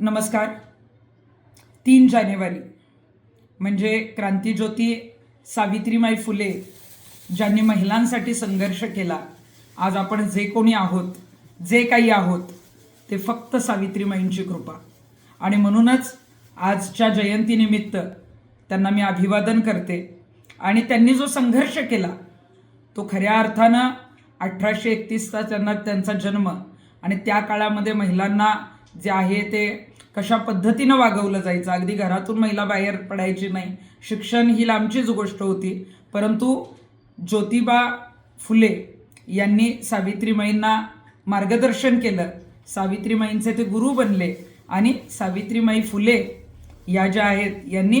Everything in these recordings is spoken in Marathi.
नमस्कार. तीन जानेवारी म्हणजे क्रांतीज्योती सावित्रीमाई फुले ज्यांनी महिलांसाठी संघर्ष केला आज आपण जे कोणी आहोत जे काही आहोत ते फक्त सावित्रीमाईंची कृपा. आणि म्हणूनच आजच्या जयंतीनिमित्त त्यांना मी अभिवादन करते आणि त्यांनी जो संघर्ष केला तो खऱ्या अर्थानं अठराशे एकतीसचा त्यांना त्यांचा जन्म आणि त्या काळामध्ये महिलांना जे आहे ते कशा पद्धतीनं वागवलं जायचं? अगदी घरातून महिला बाहेर पडायची नाही. शिक्षण ही लांबचीच गोष्ट होती. परंतु ज्योतिबा फुले यांनी सावित्रीमाईंना मार्गदर्शन केलं. सावित्रीमाईंचे ते गुरु बनले आणि सावित्रीमाई फुले या ज्या आहेत यांनी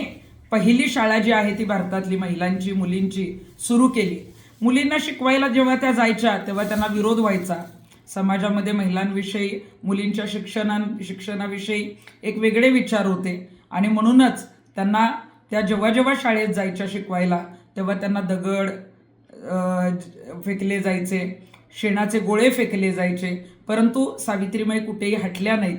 पहिली शाळा जी आहे ती भारतातली महिलांची मुलींची सुरू केली. मुलींना शिकवायला जेव्हा त्या जायच्या तेव्हा त्यांना विरोध व्हायचा. समाजामध्ये महिलांविषयी मुलींच्या शिक्षणा शिक्षणाविषयी एक वेगळे विचार होते. आणि म्हणूनच त्यांना त्या जेव्हा जेव्हा शाळेत जायच्या शिकवायला तेव्हा त्यांना दगड फेकले जायचे शेणाचे गोळे फेकले जायचे. परंतु सावित्रीमाई कुठेही हटल्या नाहीत.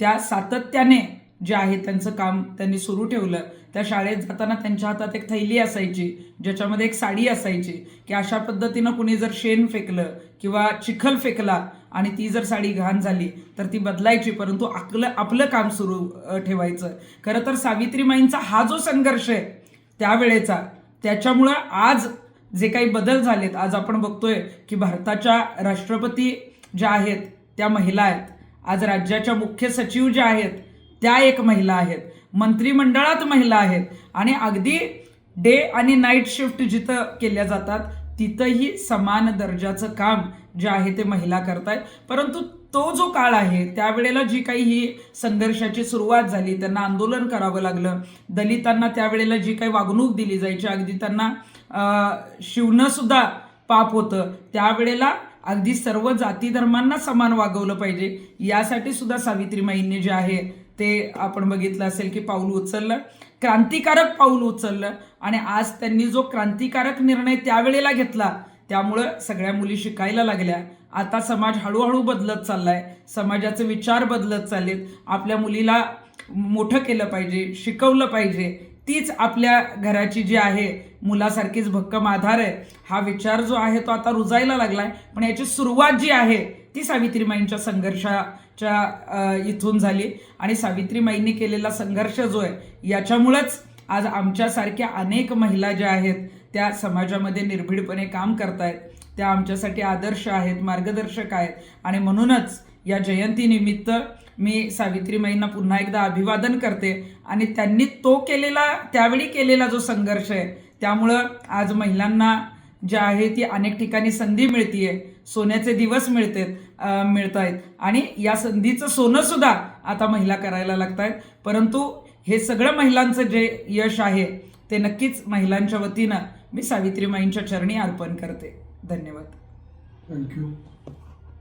त्या सातत्याने जे आहे त्यांचं काम त्यांनी सुरू ठेवलं. त्या शाळेत जाताना त्यांच्या हातात एक थैली असायची ज्याच्यामध्ये एक साडी असायची की अशा पद्धतीनं कुणी जर शेण फेकलं किंवा चिखल फेकला आणि ती जर साडी घाण झाली तर ती बदलायची परंतु आपलं आपलं काम सुरू ठेवायचं. खरं तर सावित्रीमाईंचा हा जो संघर्ष आहे त्यावेळेचा त्याच्यामुळं आज जे काही बदल झालेत आज आपण बघतोय की भारताच्या राष्ट्रपती ज्या आहेत त्या महिला आहेत. आज राज्याच्या मुख्य सचिव ज्या आहेत त्या एक महिला आहेत. मंत्रिमंडळात महिला आहेत. आणि अगदी डे आणि नाईट शिफ्ट जिथं केल्या जातात तिथंही समान दर्जाचं काम जे आहे ते महिला करतायत. परंतु तो जो काळ आहे त्यावेळेला जी काही ही संघर्षाची सुरुवात झाली त्यांना आंदोलन करावं लागलं. दलितांना त्यावेळेला जी काही वागणूक दिली जायची अगदी त्यांना शिवणंसुद्धा शिवणं सुद्धा पाप होतं. त्यावेळेला अगदी सर्व जाती धर्मांना समान वागवलं पाहिजे. यासाठी सुद्धा सावित्रीमाईंनी जे आहे ते आपण बघितलं असेल की पाऊल उचललं. क्रांतिकारक पाऊल उचललं आणि आज त्यांनी जो क्रांतिकारक निर्णय त्यावेळेला घेतला त्यामुळं सगळ्या मुली शिकायला लागल्या. आता समाज हळूहळू बदलत चाललाय. समाजाचे विचार बदलत चाललेत. आपल्या मुलीला मोठं केलं पाहिजे शिकवलं पाहिजे. तीच आपल्या घराची जी आहे मुलासारखीच भक्कम आधार आहे. हा विचार जो आहे तो आता रुजायला लागलाय. पण याची सुरुवात जी आहे ती सावित्रीमाईंच्या संघर्षा च्या इथून झाली. आणि सावित्रीमाईंनी केलेला संघर्ष जो आहे याच्यामुळंच आज आमच्यासारख्या अनेक महिला ज्या आहेत त्या समाजामध्ये निर्भीडपणे काम करतायत. त्या आमच्यासाठी आदर्श आहेत मार्गदर्शक आहेत. आणि म्हणूनच या जयंतीनिमित्त मी सावित्रीमाईंना पुन्हा एकदा अभिवादन करते. आणि त्यांनी तो केलेला त्यावेळी केलेला जो संघर्ष आहे त्यामुळं आज महिलांना ज्या आहे ती अनेक ठिकाणी संधी मिळतीये. सोन्याचे दिवस मिळतेत मिळत आहेत आणि या संधीचं सोनं सुद्धा आता महिला करायला लागत आहेत परंतु हे सगळं महिलांचं जे यश आहे ते नक्कीच महिलांच्या वतीनं मी सावित्रीमाईंच्या चरणी अर्पण करते. धन्यवाद. थँक्यू.